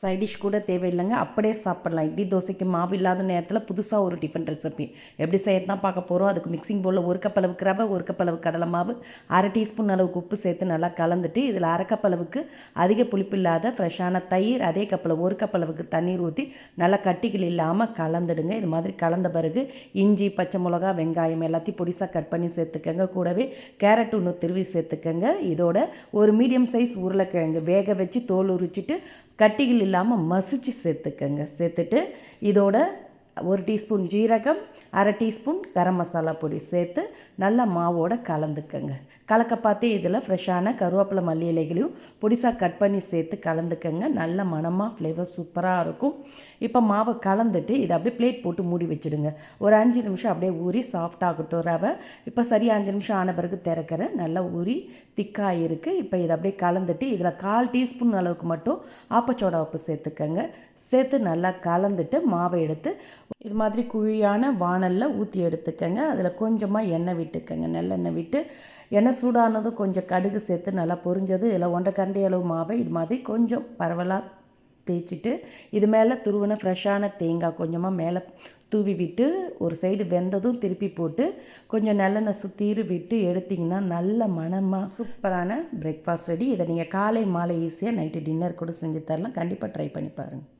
Side dish கூட தேவையில்லைங்க. அப்படியே சாப்பிட்லாம். இட்லி தோசைக்கு மாவு இல்லாத நேரத்தில் புதுசாக ஒரு டிஃபன் ரெசிபி எப்படி செய்யறது தான் பார்க்க போகிறோம் அதுக்கு மிக்சிங் பவுலில் ஒரு கப் அளவுக்கு ரவை ஒரு கப் கடலை மாவு அரை டீஸ்பூன் அளவுக்கு உப்பு சேர்த்து நல்லா கலந்துட்டு இதில் அரை கப் அளவுக்கு அதிக புளிப்பு இல்லாத ஃப்ரெஷ்ஷான தயிர் அதே கப்பில் ஒரு கப் அளவுக்கு தண்ணீர் ஊற்றி நல்லா கட்டிகள் இல்லாமல் கலந்துடுங்க. இது மாதிரி கலந்த பிறகு இஞ்சி பச்சை மிளகா வெங்காயம் எல்லாத்தையும் பொடிசாக கட் பண்ணி சேர்த்துக்கங்க. கூடவே கேரட் ஒன்று திருவி சேர்த்துக்கங்க. இதோட ஒரு மீடியம் சைஸ் உருளைக்கிழங்கு. வேக வச்சு தோல் உரிச்சிட்டு கட்டிகள் இல்லாமல் மசிச்சு சேர்த்துக்கங்க. சேர்த்துட்டு இதோட ஒரு டீஸ்பூன் ஜீரகம் அரை டீஸ்பூன் கரம் மசாலா பொடி சேர்த்து நல்லா மாவோட கலந்துக்கங்க. கலக்க பார்த்து இதில் ஃப்ரெஷ்ஷான கருவேப்பிலை மல்லி இலைகளையும் பொடிசாக கட் பண்ணி சேர்த்து கலந்துக்கங்க. நல்ல மணமாக ஃப்ளேவர் சூப்பராக இருக்கும். இப்போ மாவை கலந்துட்டு இதை அப்படியே பிளேட் போட்டு மூடி வச்சுடுங்க. ஒரு அஞ்சு நிமிஷம் அப்படியே ஊறி சாஃப்டாகட்டும் ரவை. இப்போ சரியாக அஞ்சு நிமிஷம் ஆன பிறகு திறக்கிறேன் நல்லா ஊறி திக்காக இருக்குது இப்போ இதை அப்படியே கலந்துட்டு இதில் கால் டீஸ்பூன் அளவுக்கு மட்டும் ஆப்பச்சோடா உப்பு சேர்த்துக்கங்க. சேர்த்து நல்லா கலந்துட்டு மாவை எடுத்து இது மாதிரி குழியான வானலில் ஊற்றி எடுத்துக்கங்க. அதில் கொஞ்சமாக எண்ணெய் விட்டுக்கங்க. நல்லெண்ணெய் விட்டு எண்ணெய் சூடானதும் கொஞ்சம் கடுகு சேர்த்து நல்லா பொரிஞ்சது. இல்லை ஒன்றரை கரண்டி அளவு மாவை இது மாதிரி கொஞ்சம் பரவலாக தேய்ச்சிட்டு இது மேலே துருவின ஃப்ரெஷ்ஷான தேங்காய் கொஞ்சமாக மேலே தூவி விட்டு ஒரு சைடு வெந்ததும் திருப்பி போட்டு கொஞ்சம் நல்லெண்ணெய் சுத்தீரு விட்டு எடுத்திங்கன்னா நல்ல மணமாக சூப்பரான பிரேக்ஃபாஸ்ட் ரெடி இதை நீங்கள் காலை மாலை ஈஸியாக நைட்டு டின்னர் கூட செஞ்சு தரலாம். கண்டிப்பாக ட்ரை பண்ணி பாருங்கள்